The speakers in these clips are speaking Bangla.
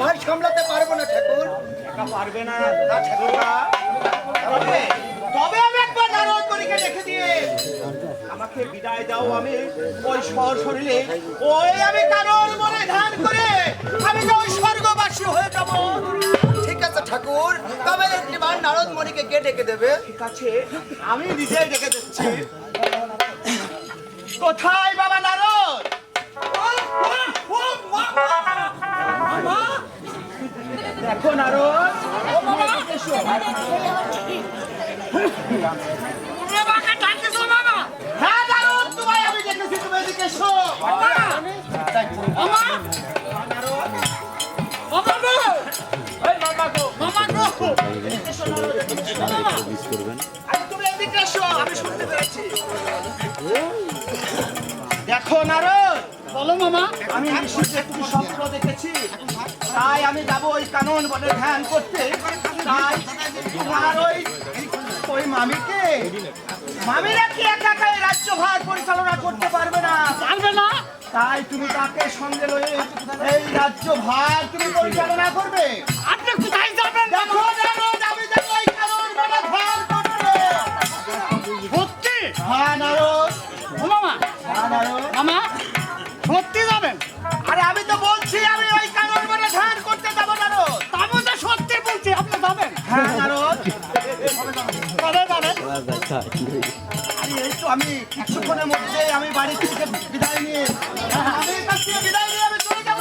ভাই সামলাতে পারব না ঠাকুর। পারবে না। তবে আমি একবার নারদ মণিকে রেখে দিয়ে আমাকে বিদায় দাও আমি। ওই শরীরে ওই আমি কারোর মনে ধ্যান করে আমি ওই স্বর্গবাসী হয়ে যাব। ঠিক আছে ঠাকুর। তবে একটি বার নারদ মণিকে কে ডেকে দেবে? ঠিক আছে আমি নিজেই ডেকে দিচ্ছি। কোথায় বাবা নারদ? হ্যাঁ গো। আরে দেখো নারদ। বলো মামা। আমি একটি দেখেছি তাই আমি যাব ওই কানন বলে ধ্যান করতে। তাই তোমার ওই ওই মামিকে মামিরা কি একা একা রাজ্য রাজ্যভার পরিচালনা করতে পারবে না? পারবে না। তাই তুমি তাকে সঙ্গে লয়ে এই রাজ্যভার তুমি পরিচালনা করবে। আপনি কোথায় যাবেন? দেখো। আরে এই তো আমি কিছুক্ষণের মধ্যে আমি বাড়ি থেকে বিদায় নিয়ে আমি এর কাছ থেকে বিদায় নিয়ে আমি চলে যাব।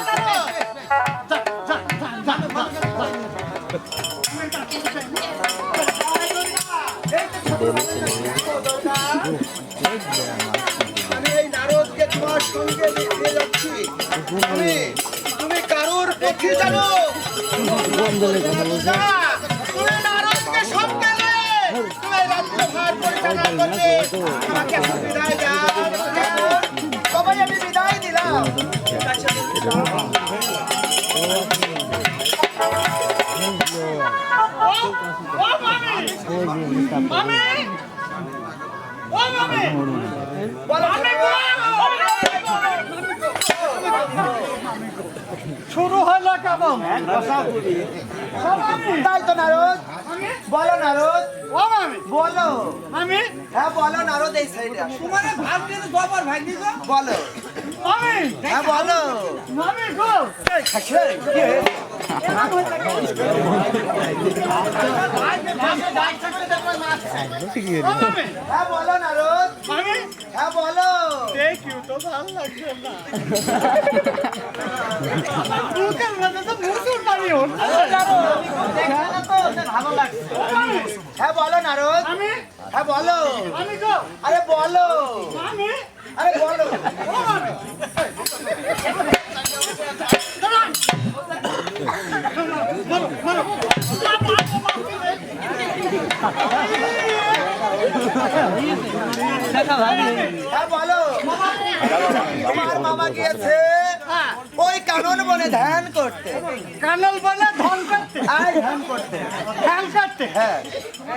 আমি এই নারদকে তোমার সঙ্গে নিয়ে যাচ্ছি। তুমি তুমি কারোর পক্ষে জানো? বিদায় দিলাম! শুরু হলো কেমন? তাই তো নারদ? বলো নারদ। ও মামি বলো মামি হ্যাঁ বলো না নারদ এই সাইডে তোমার ভাগ দিয়ে দবার ভাই দিয়ে বলো মামি হ্যাঁ বলো মামি গো ও মামি হ্যাঁ বলো নারদ মামি হ্যাঁ বলো। Thank you, তো ভালো লাগছে না। মুখের মধ্যে তো মুসুর পানি উঠছে। ভালো লাগছে। হ্যাঁ বলো নারদ। হ্যাঁ বলো। আরে বলো। কানল বলে ধন করতে। আয় ধ্যান করতে। ধ্যান করতে। হ্যাঁ।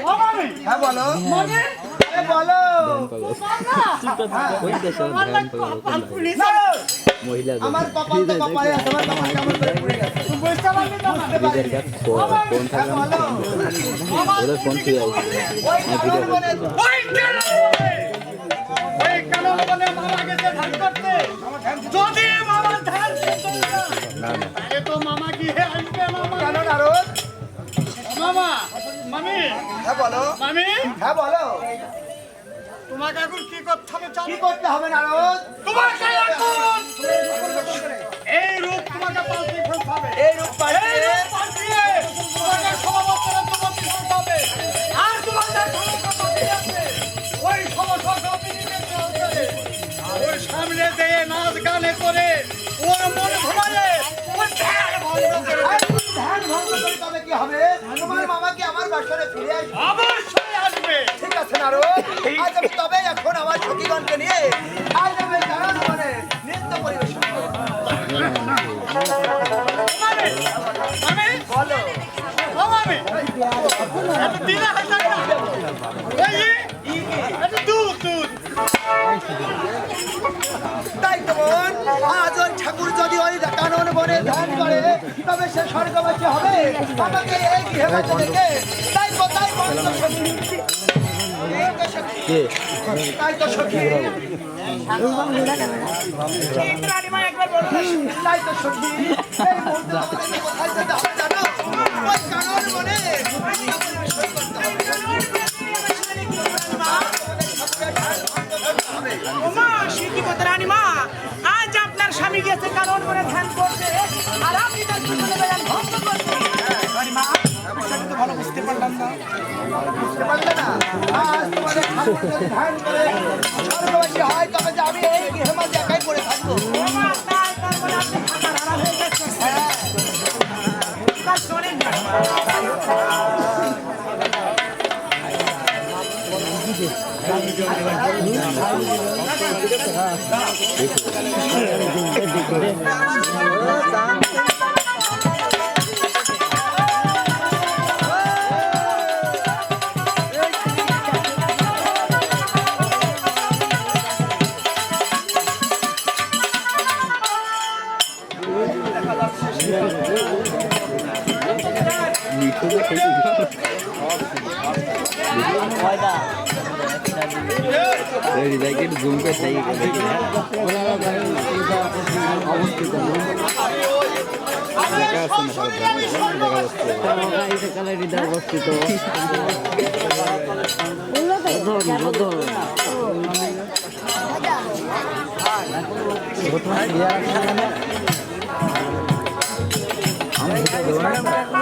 ও মামি। হ্যাঁ বলো। মামি। আরে বলো। পুলিশ নারদ! আমার কপাল তো কপালে আছে আমার কপাল কেমন করে পুড়ে গেছে? বুঝতে পারলি না মামি? হ্যাঁ ওদের ফোন! ওই বলো। মামি, হ্যাঁ বলো। তোমাকে এখন কি করতে হবে? কি করতে হবে নারদ? তোমাকে এখন এই রূপ তোমাকে পাল্টে ফেলতে হবে। এই রূপ পাল্টে পাল্টিয়ে। তোমাকে ফেলতে হবে। আর আছে, ওই সামনে দিয়ে নাচ গানে করে ওর মন ঘুমালে কি হবে? তোমার মামা কি আমার বাসরে ফিরে আসবে? অবশ্যই আসবে। ঠিক আছে নারদ আজ আমি তবে এখন আমার সখীগণকে নিয়ে আজ আমি কানন বনে নৃত্য পরিবেশন করব। মামি, মামি, বলো ও মামি, এত দিলে না। এই, এত দুধ, দুধ। তাই তো বোন আজ ওর ঠাকুর যদি ওই কানন বনে ধ্যান করে তবে সে স্বর্গবাসী হবে। আমাকে এই গৃহবাসী থেকে তাই কোথায় বন্ধ তাই তো সখী। তাই তো সখী। এই মুহূর্তে কোথায় যেতে হবে জানো? ওই কানন বনে 我说的 একটু জুম করে চাই হৃদয় অবস্থিত যাও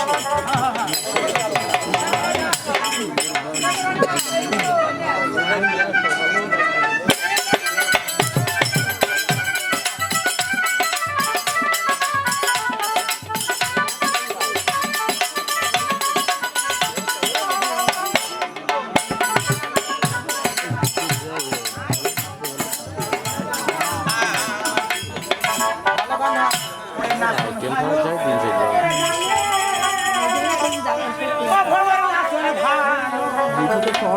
ขอ